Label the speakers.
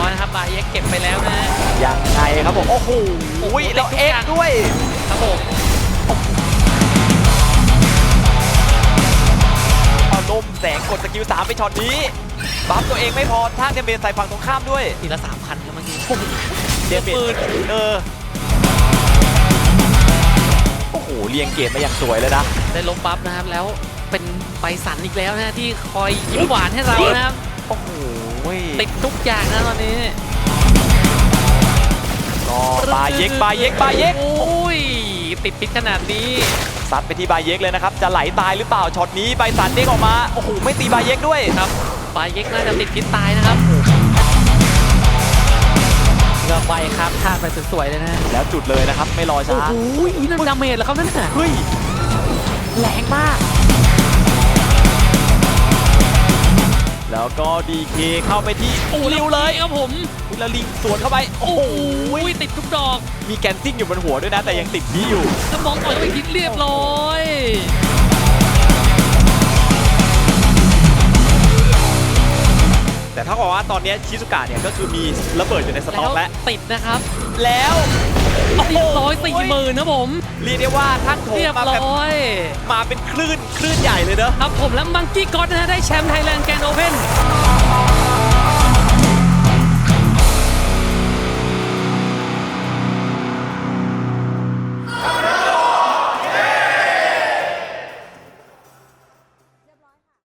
Speaker 1: ร้อยนะครับบาเย็กเก็บไปแล้วนะ
Speaker 2: ยังไงครับผม โอ้โหโอ้ยแล้วเอ็กด้วย
Speaker 1: ครับผม
Speaker 2: เอาลมแสงกดสกิล3ไปช็อตนี้ บัฟตัวเองไม่พอท่าเดเบย์ใส่ฝั่งตรงข้ามด้วย
Speaker 1: ทีละสามพันครับเมื่อกี้เดเมจ
Speaker 2: เออ โอ้โห เรียงเกตมาอย่างสวยเลยนะ
Speaker 1: ได้ลบบัฟนะครับแล้วเป็นไปสันอีกแล้วนะที่คอยยิ้มหวานให้เรานะครับ
Speaker 2: โอ้โหติ
Speaker 1: ดทุกอย่างนะตอนนี้
Speaker 2: ก็บาเย็กบาเย็กบาเย็กโอ
Speaker 1: ้ยติดพิษขนาดนี้
Speaker 2: ซัดไปที่บาเย็กเลยนะครับ จะไหลตายหรือเปล่าช็อตนี้ใบสันเด้งออกมาโอ้โหไม่ตีบาเย็กด้วย
Speaker 1: ครับปลายเย็กน่าจะติดพิษตายนะครับเงือกใบครับท่าไปสวยๆเลยนะ
Speaker 2: แล้วจุดเลยนะครับไม่รอโอ้ช้าโหนั่นด
Speaker 1: าเมจเหรอครับนั่นน่ะเ
Speaker 2: ฮ้ย
Speaker 1: แรงมาก
Speaker 2: แล้วก็ดีเคเข้าไปที่โอ้ริวเลยค
Speaker 1: รับผม
Speaker 2: อุลลิงสวนเข้าไป โอ้โอ้โหโห
Speaker 1: ติดทุกดอก
Speaker 2: มีแกนซิ่งอยู่บนหัวด้วยนะ แต่ยังติดนี้อยู่
Speaker 1: สมองปล่อยไปคิดเรียบร้อย
Speaker 2: แต่ถ้าบอกว่าตอนนี้ชิซุกะเนี่ยก็คือมีระเบิดอยู่ในสต็อกแล้ว
Speaker 1: ติดนะครับ
Speaker 2: แล้ว เรียบร้อยสี่หมื
Speaker 1: ่นนะผม
Speaker 2: เรียกได้ว่าทั้งโถเรียบมาแบบ
Speaker 1: ร้อย
Speaker 2: มาเป็นคลื่นคลื่นใหญ่เลยเนอะ
Speaker 1: ครับผมและมังกี้ก็อดนะฮะได้แชมป์ไทยแลนด์แกรนด์โอเพน